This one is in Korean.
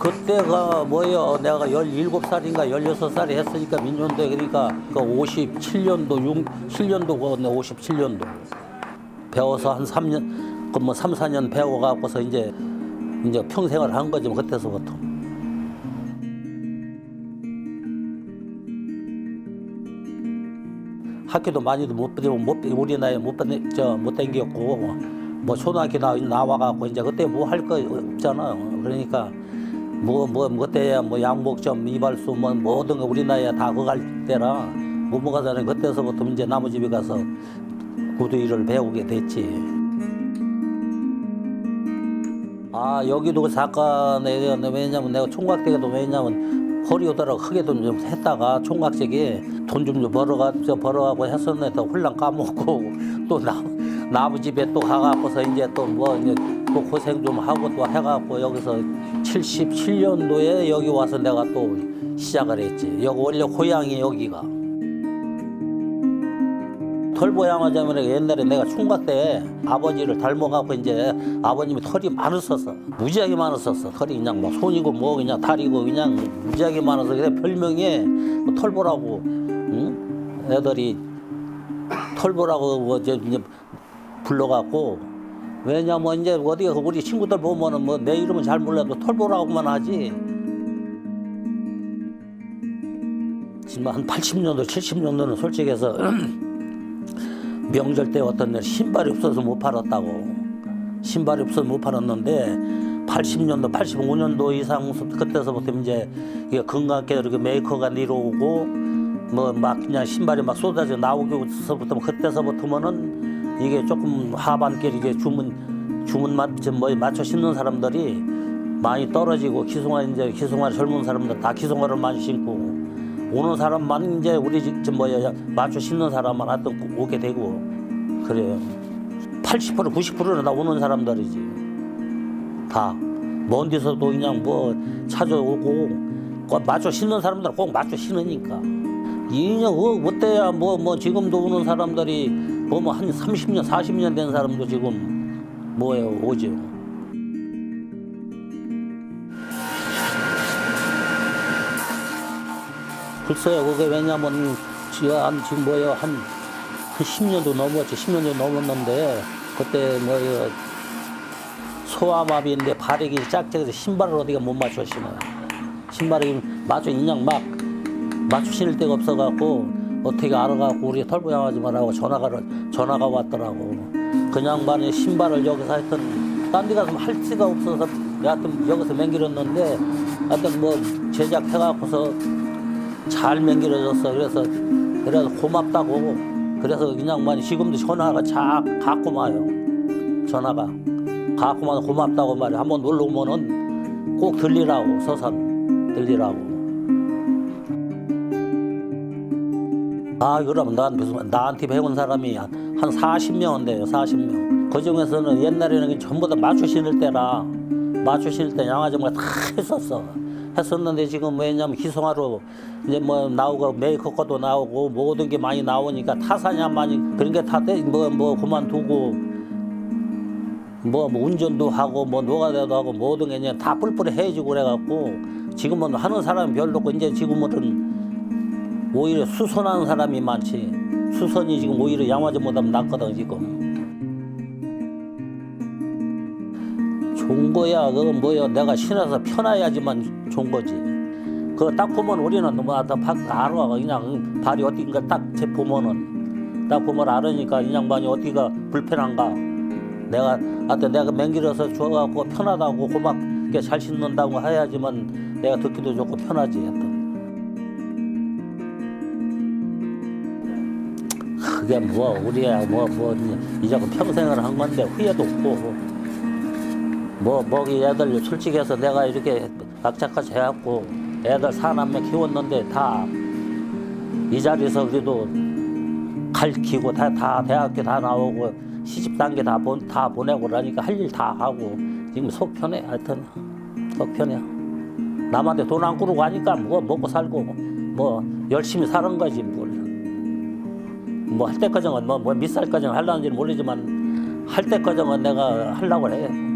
그때가 뭐요? 내가 17살인가 16살에 했으니까 민년도에 그러니까 그 57년도 6 7년도거든요. 57년도. 배워서 한 3년 그뭐 3, 4년 배워 갖고서 이제 이제 평생을 한 거지 뭐 그때서부터. 학교도 많이도 못 다니고 못 우리 나이 못 다니 저못 다녔고 뭐 초등학교 나 나와 갖고 이제 그때 뭐 할 거 없잖아요. 그러니까 뭐뭐 그때야 뭐 양복점 이발소 뭐 모든 거 우리 나이에 다 그거 갈 때라 못 먹어서는 그때서부터 이제 나무 집에 가서 구두 일을 배우게 됐지. 아 여기도 그 사건에 왜냐면 내가 총각 때도 왜냐면 허리 오더라고 크게 돈 좀 했다가 총각제게 돈좀 벌어가 저 벌어가고 했었는데 또 홀랑 까먹고 또 나 나무 집에 또 가갖고서 이제 또 뭐 이제 또 고생 좀 하고 또 해갖고 여기서 77년도에 여기 와서 내가 또 시작을 했지. 여기 원래 고향이 여기가. 털보양하자면 옛날에 내가 총각 때 아버지를 닮아갖고 이제 아버님이 털이 많았었어. 무지하게 많았었어. 털이 그냥 막 손이고 뭐 그냥 다리고 그냥 무지하게 많아서 그래 별명이 뭐 털보라고 응? 애들이 털보라고 뭐 이제 불러갖고 왜냐면 이제 어디가 우리 친구들 보면은 뭐 내 이름은 잘 몰라도 털보라고만 하지. 지금 한 80년도 70년도는 솔직해서 명절 때 어떤 날 신발이 없어서 못 팔았다고 신발이 없어서 못 팔았는데 80년도 85년도 이상 그때서부터 이제 이게 건강하게 이렇게 메이커가 내려오고 뭐 막 그냥 신발이 막 쏟아져 나오고서부터 그때서부터면은 이게 조금 하반길 이게 주문 주문 맞뭐 맞춰 신는 사람들이 많이 떨어지고 기송화 이제 기송화 젊은 사람들 다 기송화를 많이 신고 오는 사람만 이제 우리 집 뭐야 맞춰 신는 사람만 하여튼 오게 되고 그래요. 80% 90%는 다 오는 사람들이지. 다. 먼 데서도 그냥 뭐 찾아오고 꼭 맞춰 신는 사람들은 꼭 맞춰 신으니까. 이년 어, 어때야 뭐 뭐 지금도 오는 사람들이 뭐뭐 한 30년 40년 된 사람도 지금 뭐예요 오죠. 글쎄요, 그게 왜냐면, 한- 지금 뭐요, 한, 한 10년도 넘었지, 10년도 넘었는데, 그때 뭐요, 소아마비인데 발이 짝짝해서 신발을 어디가 못 맞춰 신어요. 신발이 맞춰, 그냥 막, 신을 데가 없어갖고, 어떻게 알아갖고, 우리 털보양아지만하고 전화가, 전화가 왔더라고. 그냥 만에 신발을 여기서 하여튼, 딴 데 가서 할 수가 없어서, 하여튼 여기서 맹길었는데, 하여튼 뭐, 제작해갖고서, 잘 맹길어졌어. 그래서 그래서 고맙다고. 그래서 그냥 만 지금도 전화가 자 갖고 와요. 전화가 갖고 와서 고맙다고 말해. 한번 놀러 오면은 꼭 들리라고 서산 들리라고. 아 그럼 난 무슨 나한테 배운 사람이 한 40명은 돼요. 40명. 그 중에서는 옛날에는 전부 다 신을 때라 신을 때 양아정말 다 했었어. 했었는데 지금 왜냐면 희송화로 이제 뭐 나오고 메이크업 것도 나오고 모든 게 많이 나오니까 타사냐 많이 그런 게다뭐뭐 그만두고 뭐, 뭐 운전도 하고 뭐 노가다도 하고 모든 게 그냥 다 뿔뿔해지고 그래갖고 지금은 하는 사람이 별로 없고 이제 지금은 오히려 수선하는 사람이 많지. 수선이 지금 오히려 양화점보다 낫거든 지금. 좋은 거야 그건 뭐야 내가 신어서 편해야지만 좋은 거지. 그거 딱 보면 우리는 뭐다 알아 그냥 발이 어딘가 딱제 보면은 딱 보면 알으니까 이 양반이 어디가 불편한가. 내가 하여튼 내가 맹길어서 좋아갖고 편하다고 고맙게 잘 신는다고 해야지만 내가 듣기도 좋고 편하지 하여튼 그게 뭐 우리야 뭐뭐 이자고 평생을 한 건데 후회도 없고. 뭐 먹이 애들 솔직해서 내가 이렇게 악착같이 해갖고 애들 사남매 키웠는데 다 이 자리에서 그래도 가르치고 다, 다 대학교 다 나오고 시집 단계 다, 보, 다 보내고 그러니까 할 일 다 하고. 지금 속 편해 하여튼. 속 편해. 남한테 돈 안 꾸르고 하니까 뭐 먹고 살고 뭐 열심히 사는 거지 뭘 뭐 할 때까지는 뭐, 뭐 밑살까지는 하려는지는 모르지만 할 때까지는 내가 하려고 해